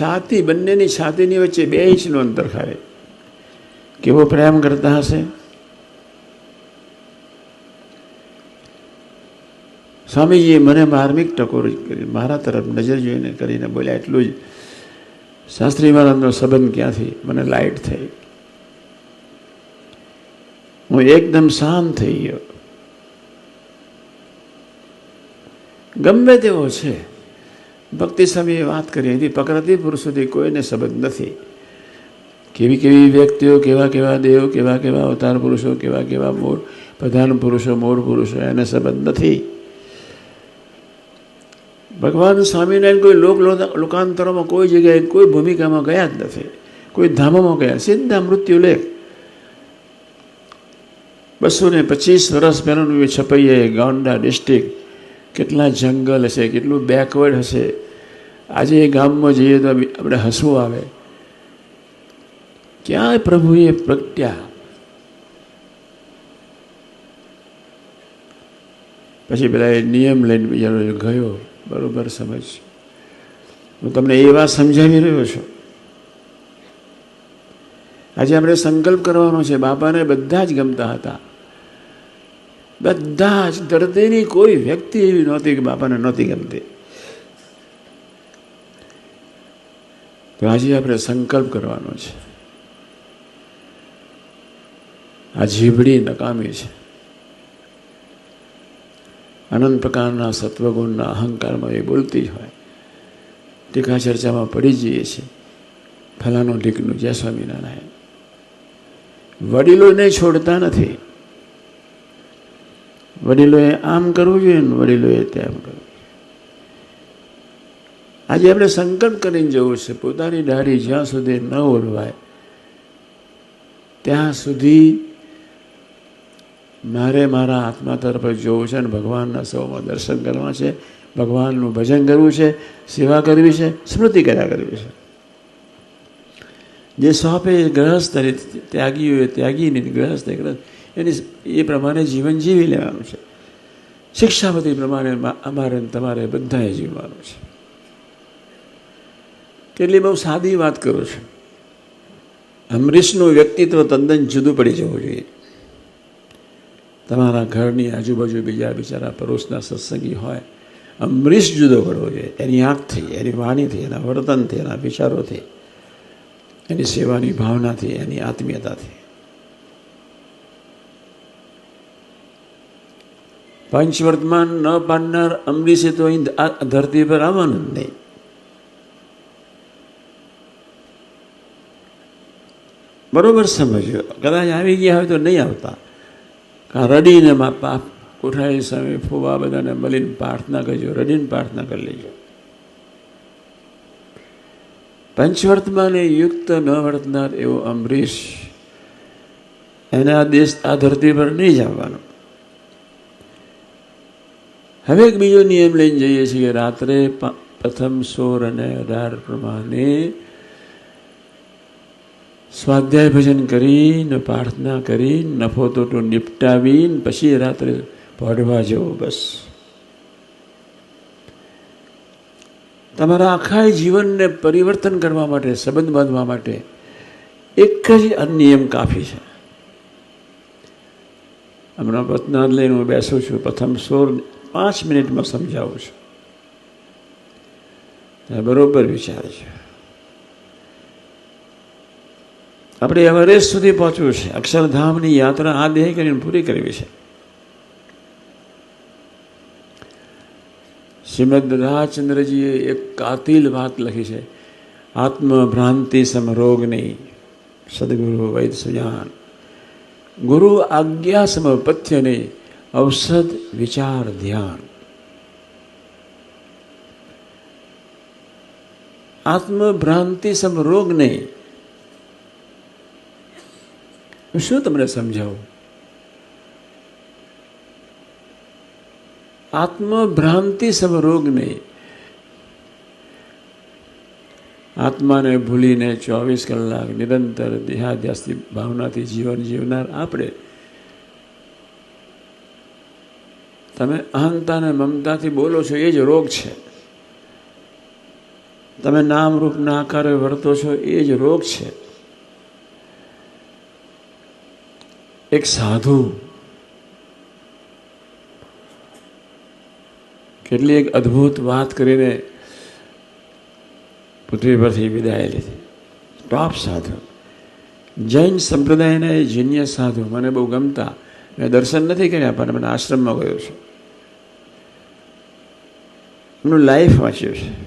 છાતી, બંનેની છાતીની વચ્ચે બે ઇંચનું અંતર ખાય. કેવો પ્રેમ કરતા હશે? સ્વામીજીએ મને માર્મિક ટકોર કરી, મારા તરફ નજર જોઈને કરીને બોલ્યા, એટલું જ. શાસ્ત્રી મહારાજનો સંબંધ ક્યાંથી? મને લાઈટ થઈ. હું એકદમ શાંત થઈ ગયો. ગમે તેવો છે. ભક્તિ સમયે વાત કરી એથી પ્રકૃતિ પુરુષોથી કોઈને સંબંધ નથી. કેવી કેવી વ્યક્તિઓ, કેવા કેવા દેવ, કેવા કેવા અવતાર પુરુષો, કેવા કેવા મૂળ, પ્રધાન પુરુષો, મૂળ પુરુષો, એને સંબંધ નથી. ભગવાન સ્વામિનારાયણ કોઈ લોક લોકાંતરોમાં કોઈ જગ્યાએ કોઈ ભૂમિકામાં ગયા જ નથી. કોઈ ધામોમાં ગયા. સીધા મૃત્યુ લેખ બસો ને પચીસ વર્ષ પહેલાંનું એ છપૈયે ગોંડા ડિસ્ટ્રિક્ટ કેટલા જંગલ હશે, કેટલું બેકવર્ડ હશે. આજે એ ગામમાં જઈએ તો આપણે હસવું આવે. ક્યાંય પ્રભુએ પ્રગટ્યા? પછી પેલા એ નિયમ લઈને ગયો. બરોબર, સમજ. હું તમને એ વાત સમજાવી રહ્યો છું. આજે આપણે સંકલ્પ કરવાનો છે. બાપાને બધા જ ગમતા હતા. બધા જ ધરતીની કોઈ વ્યક્તિ એવી નહોતી કે બાપાને નહોતી ગમતી. આજે આપણે સંકલ્પ કરવાનો છે. આ જીભડી નકામી છે. અનંત પ્રકારના સત્વગુણના અહંકારમાં એ બોલતી હોય. ટીકા ચર્ચામાં પડી જઈએ છીએ. ફલાનું ઢીકનું જય સ્વામિનારાયણ. વડીલોને છોડતા નથી. વડીલોએ આમ કરવું જોઈએ ને વડીલોએ તેમ કરવું આજે આપણે સંકલ્પ કરીને જવું છે, પોતાની દાઢી જ્યાં સુધી ન ઓળવાય ત્યાં સુધી મારે મારા આત્મા તરફ જોવું છે અને ભગવાનના સૌમાં દર્શન કરવા છે, ભગવાનનું ભજન કરવું છે, સેવા કરવી છે, સ્મૃતિ કર્યા કરવી છે. જે સોંપે ગ્રહસ્થ ત્યાગી હોય, ત્યાગીની ગ્રહસ્થ ગ્રહસ્થ એની એ પ્રમાણે જીવન જીવી લેવાનું છે. શિક્ષાપતિ પ્રમાણે અમારે તમારે બધાએ જીવવાનું છે. કેટલી બહુ સાદી વાત કરું છું. અમરીશનું વ્યક્તિત્વ તદ્દન જુદું પડી જવું જોઈએ. તમારા ઘરની આજુબાજુ બીજા બિચારા પરોશના સત્સંગી હોય, અમરીશ જુદો પડવો જોઈએ. એની આંખથી એની વાણીથી એના વર્તનથી એના વિચારોથી એની સેવાની ભાવનાથી એની આત્મીયતાથી પંચવર્તમાન ન પાડનાર અમરીશે તો અહીં ધરતી પર આવવાનું જ નહીં. બરોબર સમજો કદાચ આવી ગયા હોય તો નહીં આવતા. રડીને મા પાપ કોઠારી સામે ફૂવા બધાને મળીને પ્રાર્થના કરજો. રડીને પ્રાર્થના કરી લેજો. પંચવર્તમાને યુક્ત ન વર્તનાર એવો અમરીશ એને આ દેશ આ ધરતી પર નહીં જ આવવાનો. હવે એક બીજો નિયમ લઈને જઈએ છીએ રાત્રે પ્રથમ સોર અને અઢાર પ્રમાણે સ્વાધ્યાય ભજન કરીને, પ્રાર્થના કરી નફો તોટો નિપટાવીને, પછી રાત્રે પડવા જવો બસ. તમારા આખા જીવનને પરિવર્તન કરવા માટે, સંબંધ બાંધવા માટે એક જ નિયમ કાફી છે. હમણાં પત્ના લઈને હું બેસું છું. પ્રથમ સોર પાંચ મિનિટમાં સમજાવું છું. બરોબર વિચાર છે. આપણે એવરેસ્ટ સુધી પહોંચવું છે. અક્ષરધામની યાત્રા આ દેહ કરીને પૂરી કરવી છે. શ્રીમદ રાજચંદ્રજીએ એક કાતિલ વાત લખી છે. આત્મભ્રાંતિ નહીં સદગુરુ વૈદ સુજાન. ગુરુ આજ્ઞા સમપથ્ય ઔષધ વિચાર ધ્યાન આત્મભ્રાંતિ સમરોગ નહીં શું તમને સમજાવું આત્મભ્રાંતિ સમરોગ નહીં આત્માને ભૂલીને ચોવીસ કલાક નિરંતર દેહાદ્યાસથી ભાવનાથી જીવન જીવનાર આપણે તમે અહંતા અને મમતાથી બોલો છો, એ જ રોગ છે. તમે નામ રૂપના આકારે વર્તો છો, એ જ રોગ છે. એક સાધુ, કેટલી એક અદ્ભુત વાત કરીને પૃથ્વી પરથી વિદાય લીધી. ટોપ સાધુ. જૈન સંપ્રદાયના એ જીન્ય સાધુ, મને બહુ ગમતા. મેં દર્શન નથી કર્યા, પણ મને આશ્રમમાં ગયો છું. એમનું લાઈફ વાંચ્યું છે.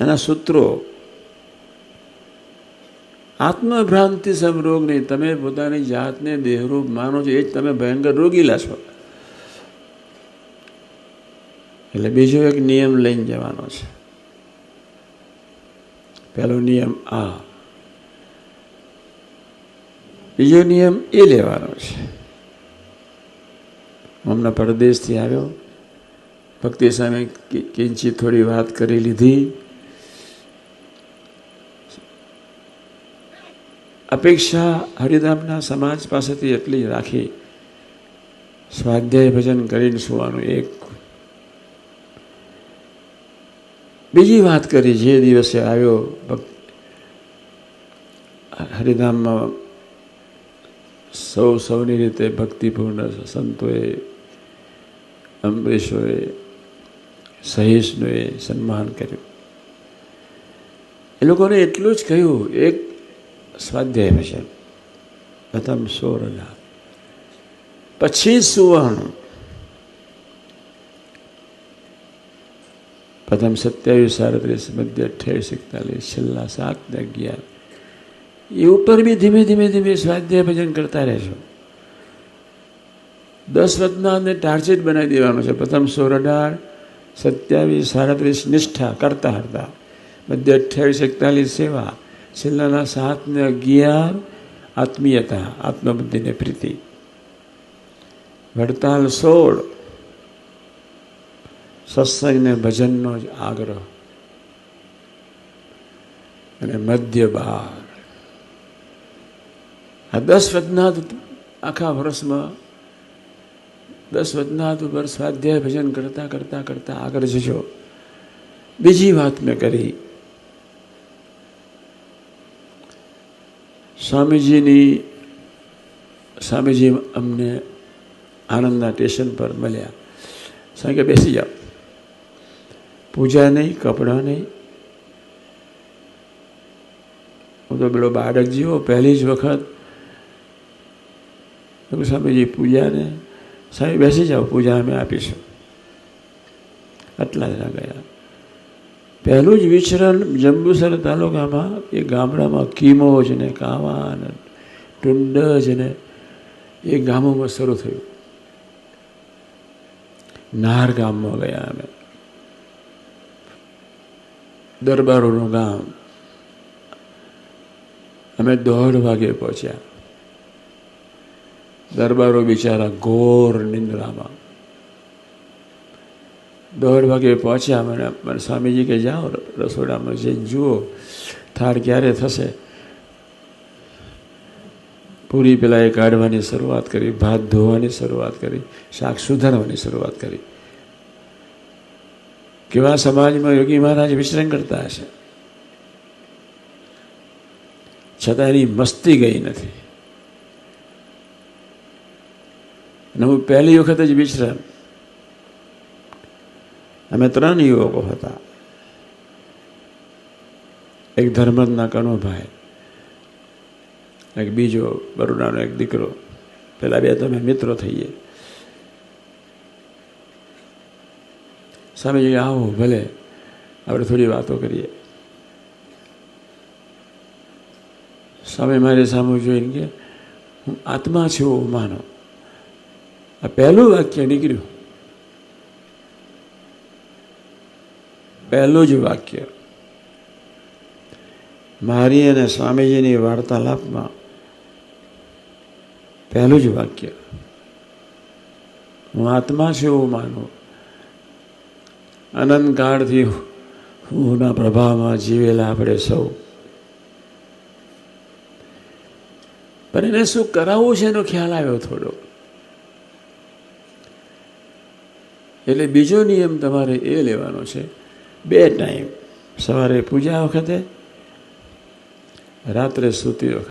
એના સૂત્રો, આત્મભ્રાંતિ સમરોગ નહીં, તમે પોતાની જાતને દેહરૂપ માનો છો, એ જ તમે ભયંકર રોગીલા છો એટલે બીજો એક નિયમ લઈને જવાનો છે. પહેલો નિયમ આ. બીજો નિયમ એ લેવાનો છે. હમણાં પરદેશથી આવ્યો. ભક્તિ સામે કિંચિત થોડી વાત કરી લીધી. અપેક્ષા હરિધામના સમાજ પાસેથી એટલી રાખી સ્વાધ્યાય ભજન કરીને સુવાનું એક. બીજી વાત કરી, જે દિવસે આવ્યો હરિધામમાં સૌ સૌની રીતે ભક્તિપૂર્ણ સંતોએ અમરીશોએ સહિષ્ણુએ સન્માન કર્યું. એ લોકોને એટલું જ કહ્યું, એક સ્વાધ્યાય ભજન પ્રથમ સોરના પછી સુવર્ણ. પ્રથમ સત્યાવીસ સાડત્રીસ, મધ્ય અઠ્યાવીસ, એકતાલીસ, છેલ્લા સાત ને અગિયાર. એ ઉપર બી ધીમે ધીમે ધીમે સ્વાધ્યાય ભજન કરતા રહેશો દસ રત્નાને ટાર્ચેટ બનાવી દેવાનું છે. પ્રથમ સોળ અઢાર સત્યાવીસ સાડત્રીસ નિષ્ઠા કરતા હતા. મધ્ય અઠ્યાવીસ એકતાલીસ સેવા. છેલ્લાના સાત ને અગિયાર આત્મીયતા, આત્મબુદ્ધિને પ્રીતિ. વડતાલ સોળ. સત્સંગને ભજનનો જ આગ્રહ. અને મધ્ય બાર. આ દસ વજના આખા વર્ષમાં દસ વદનાથ ઉપર સ્વાધ્યાય ભજન કરતા કરતા કરતા આગળ જજો. બીજી વાત મેં કરી. સ્વામીજીની સ્વામીજી અમને આનંદના સ્ટેશન પર મળ્યા. સાંજે બેસી જાઓ. પૂજા નહીં, કપડાં નહીં. હું તો પેલો બાળક જેવો, પહેલી જ વખત. સ્વામીજી પૂજાને સ્વામી બેસી જાઓ, પૂજા અમે આપીશું. આટલા જણા ગયા. પહેલું જ વિચરણ જંબુસર તાલુકામાં, એ ગામડામાં કીમોજ ને કાવા ને ટુંડજ ને, એ ગામોમાં શરૂ થયું. નાર ગામમાં ગયા અમે. દરબારોનું ગામ. અમે દોઢ વાગે પહોંચ્યા. દરબારો બિચારા ઘોર નિંદ્રામાં. દોઢ વાગે પહોંચ્યા મને મને સ્વામીજી કે જાઓ, રસોડામાં જઈને જુઓ, થાળ ક્યારે થશે? પૂરી પેલા એ કાઢવાની શરૂઆત કરી, ભાત ધોવાની શરૂઆત કરી, શાક સુધારવાની શરૂઆત કરી. કેવા સમાજમાં યોગી મહારાજ વિચરણ કરતા હશે? છતાં એની મસ્તી ગઈ નથી. અને હું પહેલી વખત જ વિચરણ અમે ત્રણ યુવકો હતા. એક ધર્મદના કનુભાઈ, એક બીજો બરોડાનો એક દીકરો. પેલા બે તમે મિત્રો થઈએ. સ્વામીજી, આવો, ભલે. આપણે થોડી વાતો કરીએ. સ્વામી મારી સામે જોઈને કે, હું આત્મા છું, માનો. આ પહેલું વાક્ય નીકળ્યું. પહેલું જ વાક્ય. મારી અને સ્વામીજીની વાર્તાલાપમાં પહેલું જ વાક્ય. હું આત્મા છું એવું માનું. અનંતકાળથી હુંના પ્રભાવમાં જીવેલા આપણે સૌ. પણ એને શું કરાવવું છે એનો ખ્યાલ આવ્યો થોડો. એટલે બીજો નિયમ તમારે એ લેવાનો છે. બે ટાઈમ. સવારે પૂજા વખતે, રાત્રે સૂતી વખતે.